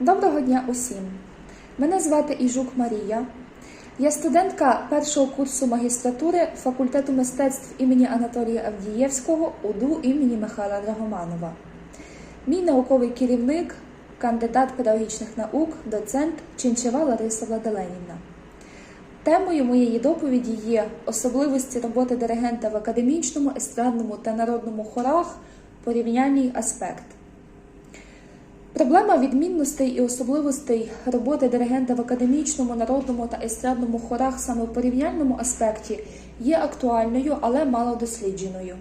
Доброго дня усім! Мене звати Іжук Марія. Я студентка першого курсу магістратури факультету мистецтв імені Анатолія Авдієвського УДУ імені Михайла Драгоманова. Мій науковий керівник, кандидат педагогічних наук, доцент Чинчева Лариса Владиленівна. Темою моєї доповіді є особливості роботи диригента в академічному, естрадному та народному хорах, порівняльний аспект. Проблема відмінностей і особливостей роботи диригента в академічному, народному та естрадному хорах саме в порівняльному аспекті є актуальною, але мало дослідженою.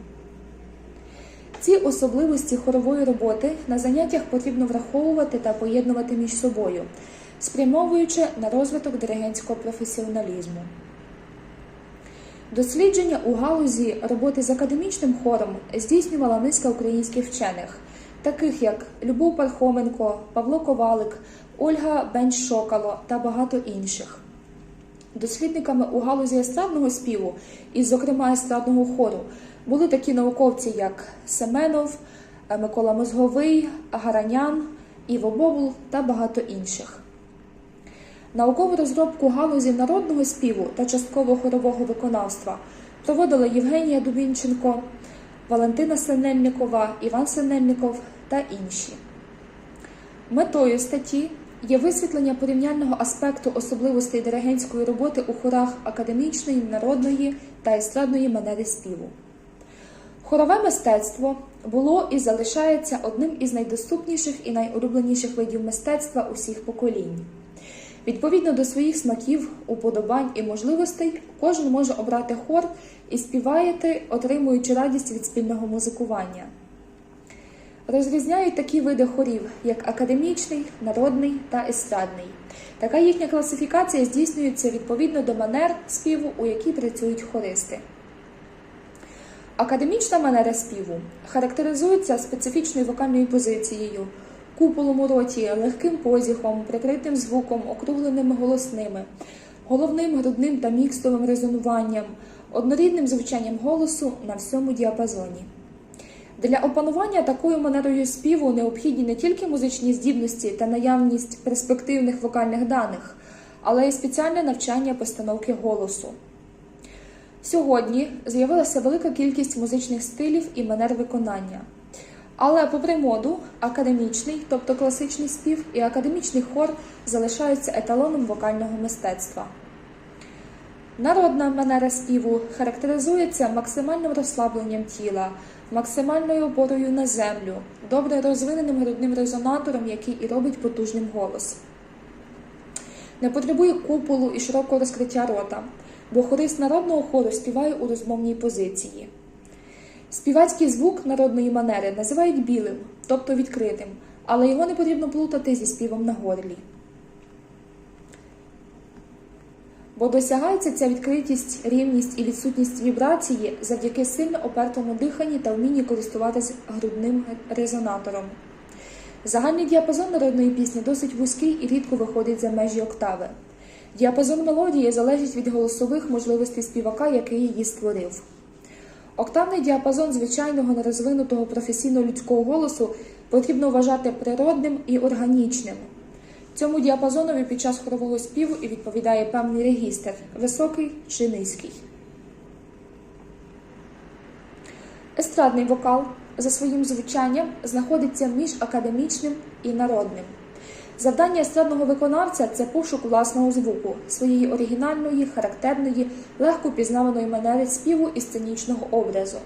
Ці особливості хорової роботи на заняттях потрібно враховувати та поєднувати між собою, спрямовуючи на розвиток диригентського професіоналізму. Дослідження у галузі роботи з академічним хором здійснювала низка українських вчених, таких як Любов Пархоменко, Павло Ковалик, Ольга Бенч-Шокало та багато інших. Дослідниками у галузі естрадного співу, і, зокрема, естрадного хору, були такі науковці, як Семенов, Микола Мозговий, Гаранян, Іво Бобул та багато інших. Наукову розробку галузі народного співу та частково хорового виконавства проводили Євгенія Дубінченко, Валентина Синельникова, Іван Синельников та інші. Метою статті є висвітлення порівняльного аспекту особливостей диригентської роботи у хорах академічної, народної та естрадної манери співу. Хорове мистецтво було і залишається одним із найдоступніших і найулюбленіших видів мистецтва усіх поколінь. Відповідно до своїх смаків, уподобань і можливостей, кожен може обрати хор і співаєте, отримуючи радість від спільного музикування. Розрізняють такі види хорів, як академічний, народний та естрадний. Така їхня класифікація здійснюється відповідно до манер співу, у якій працюють хористи. Академічна манера співу характеризується специфічною вокальною позицією, куполом у роті, легким позіхом, прикритим звуком, округленими голосними, головним, грудним та мікстовим резонуванням, однорідним звучанням голосу на всьому діапазоні. Для опанування такою манерою співу необхідні не тільки музичні здібності та наявність перспективних вокальних даних, але й спеціальне навчання постановки голосу. Сьогодні з'явилася велика кількість музичних стилів і манер виконання. Але, попри моду, академічний, тобто класичний спів, і академічний хор залишаються еталоном вокального мистецтва. Народна манера співу характеризується максимальним розслабленням тіла, максимальною опорою на землю, добре розвиненим грудним резонатором, який і робить потужним голос. Не потребує куполу і широкого розкриття рота, бо хорист народного хору співає у розмовній позиції. Співацький звук народної манери називають білим, тобто відкритим, але його не потрібно плутати зі співом на горлі. Бо досягається ця відкритість, рівність і відсутність вібрації завдяки сильно опертому диханні та вмінні користуватися грудним резонатором. Загальний діапазон народної пісні досить вузький і рідко виходить за межі октави. Діапазон мелодії залежить від голосових можливостей співака, який її створив. Октавний діапазон звичайного нерозвинутого професійно-людського голосу потрібно вважати природним і органічним. Цьому діапазонові під час хорового співу і відповідає певний регістр високий чи низький. Естрадний вокал за своїм звучанням знаходиться між академічним і народним. Завдання естрадного виконавця це пошук власного звуку, своєї оригінальної, характерної, легко пізнаваної манери співу і сценічного образу.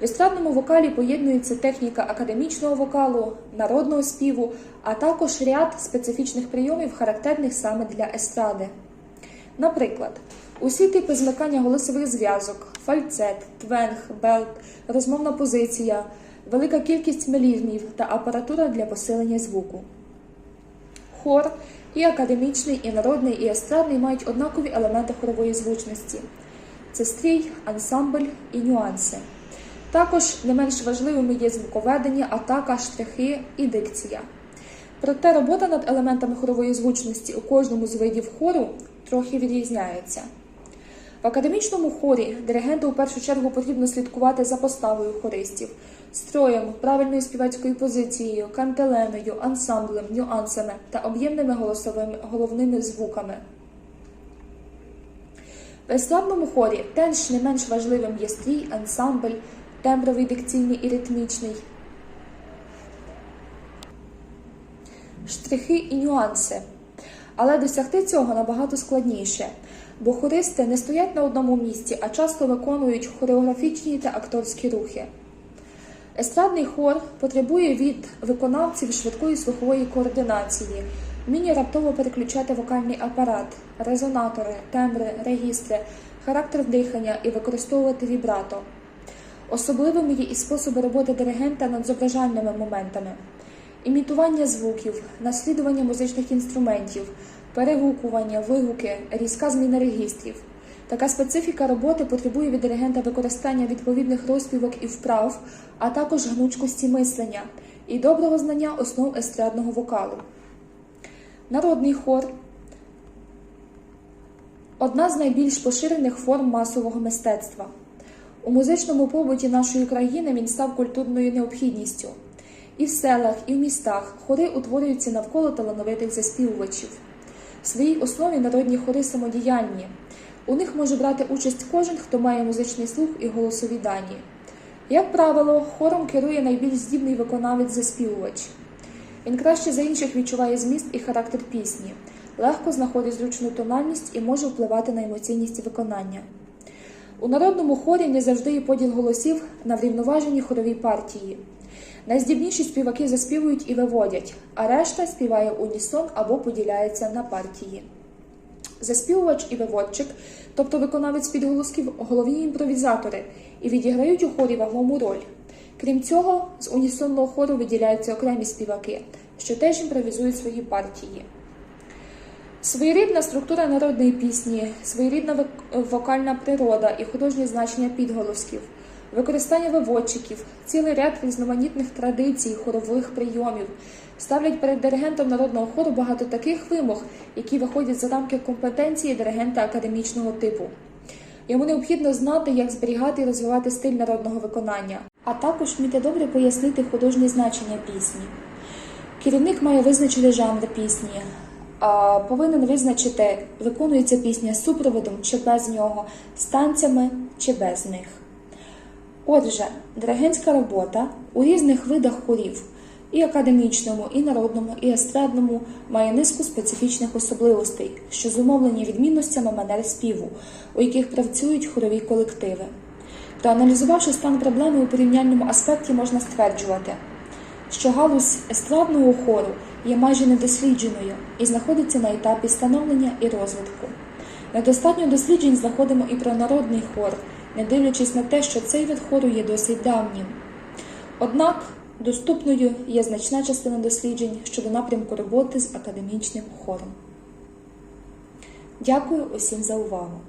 В естрадному вокалі поєднується техніка академічного вокалу, народного співу, а також ряд специфічних прийомів, характерних саме для естради. Наприклад, усі типи змикання голосових зв'язок, фальцет, твенг, белт, розмовна позиція, велика кількість мелізмів та апаратура для посилення звуку. Хор і академічний, і народний, і естрадний мають однакові елементи хорової звучності: це стрій, ансамбль і нюанси. Також не менш важливими є звуковедення, атака, штрихи і дикція. Проте робота над елементами хорової звучності у кожному з видів хору трохи відрізняється. В академічному хорі диригенту у першу чергу потрібно слідкувати за поставою хористів, строєм, правильною співацькою позицією, кантеленою, ансамблем, нюансами та об'ємними голосовими головними звуками. В естрадному хорі теж не менш важливим є стрій, ансамбль, тембровий, дикційний і ритмічний, штрихи і нюанси. Але досягти цього набагато складніше, бо хористи не стоять на одному місці, а часто виконують хореографічні та акторські рухи. Естрадний хор потребує від виконавців швидкої слухової координації, вміння раптово переключати вокальний апарат, резонатори, тембри, регістри, характер дихання і використовувати вібрато. Особливими є і способи роботи диригента над зображальними моментами, імітування звуків, наслідування музичних інструментів, перегукування, вигуки, різка зміна регістрів. Така специфіка роботи потребує від диригента використання відповідних розпівок і вправ, а також гнучкості мислення і доброго знання основ естрадного вокалу. Народний хор одна з найбільш поширених форм масового мистецтва. У музичному побуті нашої країни він став культурною необхідністю. І в селах, і в містах хори утворюються навколо талановитих заспівувачів. В своїй основі народні хори самодіяльні. У них може брати участь кожен, хто має музичний слух і голосові дані. Як правило, хором керує найбільш здібний виконавець-заспівувач. Він краще за інших відчуває зміст і характер пісні, легко знаходить зручну тональність і може впливати на емоційність виконання. У народному хорі не завжди є поділ голосів на врівноважені хорові партії. Найздібніші співаки заспівують і виводять, а решта співає унісон або поділяється на партії. Заспівувач і виводчик, тобто виконавець підголосків, головні імпровізатори і відіграють у хорі вагому роль. Крім цього, з унісонного хору виділяються окремі співаки, що теж імпровізують свої партії. Своєрідна структура народної пісні, своєрідна вокальна природа і художнє значення підголосків, використання виводчиків, цілий ряд різноманітних традицій, хорових прийомів ставлять перед диригентом народного хору багато таких вимог, які виходять за рамки компетенції диригента академічного типу. Йому необхідно знати, як зберігати і розвивати стиль народного виконання, а також вміти добре пояснити художнє значення пісні. Керівник має визначити жанр пісні, повинен визначити, виконується пісня з супроводом чи без нього, з танцями чи без них. Отже, диригентська робота у різних видах хорів і академічному, і народному, і естрадному має низку специфічних особливостей, що зумовлені відмінностями манер співу, у яких працюють хорові колективи. Проаналізувавши стан проблеми у порівняльному аспекті, можна стверджувати, що галузь естрадного хору є майже недослідженою і знаходиться на етапі становлення і розвитку. Недостатньо досліджень знаходимо і про народний хор, не дивлячись на те, що цей вид хору є досить давнім. Однак доступною є значна частина досліджень щодо напрямку роботи з академічним хором. Дякую усім за увагу!